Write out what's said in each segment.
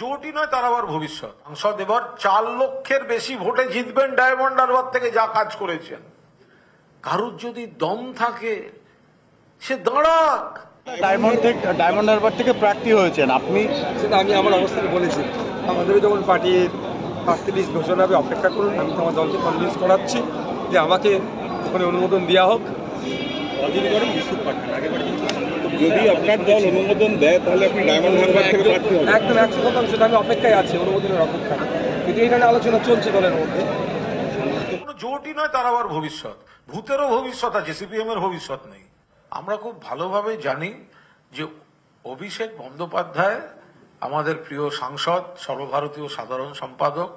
জোটই নয় তার আবার ভবিষ্যৎ। সাংসদ এবার চার লক্ষের বেশি ভোটে জিতবেন ডায়মন্ড আরবার থেকে যা কাজ করেছেন। কারুর যদি দম থাকে সে দাঁড়াক। ডায়মন্ড থেকে ডায়মন্ড হারবার থেকে প্রার্থী হয়েছেন। আপনি? সেটা আমি আমার অবস্থানে বলেছি। আমাদের যখন পার্টির প্রার্থী লিস্ট ঘোষণা হবে অপেক্ষা করুন। আমি তো আমার দলকে কনভিন্স করাচ্ছি যে আমাকে ওখানে অনুমোদন দেওয়া হোক। যদি আপনার দল অনুমোদন দেয় তাহলে আপনি ডায়মন্ড হারবার থেকে প্রার্থী হবেন একদম একশো শতাংশ আমি অপেক্ষায় আছি অনুমোদনের অপেক্ষায়। কিন্তু এখানে আলোচনা চলছে দলের মধ্যে। কোনো জোটই নয় তার আবার ভবিষ্যৎ। ভূতেরও ভবিষ্যৎ আছে সিপিএম এর ভবিষ্যৎ নেই। আমরা খুব ভালোভাবে জানি যে অভিষেক বন্দ্যোপাধ্যায় আমাদের প্রিয় সাংসদ সর্বভারতীয় সাধারণ সম্পাদক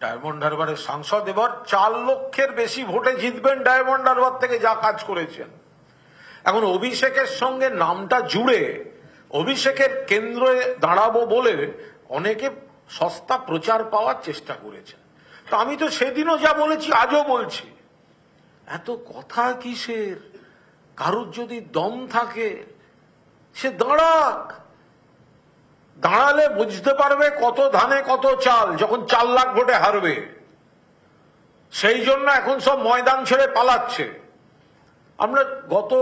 ডায়মন্ড হারবারের সাংসদ এবার চার লক্ষের বেশি ভোটে জিতবেন ডায়মন্ড হারবার থেকে যা কাজ করেছেন। এখন অভিষেকের সঙ্গে নামটা জুড়ে অভিষেকের কেন্দ্রে দাঁড়াবো বলে অনেকে সস্তা প্রচার পাওয়ার চেষ্টা করেছেন। তো আমি তো সেদিনও যা বলেছি, আজও বলছি। এত কথা কিসের? কারুর যদি দম থাকে, সে দাঁড়াক। দাঁড়ালে বুঝতে পারবে কত ধানে কত চাল, যখন চার লাখ ভোটে হারবে। সেই জন্য এখন সব ময়দান ছেড়ে পালাচ্ছে। আমরা গত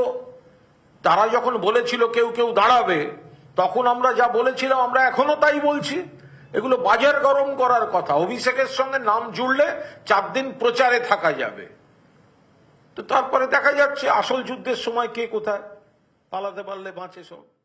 তারা যখন বলেছিল কেউ কেউ দাঁড়াবে, তখন আমরা যা বলেছিলাম আমরা এখনও তাই বলছি। এগুলো বাজার গরম করার কথা। অভিষেকের সঙ্গে নাম জুড়লে চার দিন প্রচারে থাকা যাবে। তো তারপরে দেখা যাচ্ছে আসল যুদ্ধের সময় কে কোথায়? পালাতে পারলে বাঁচে সব।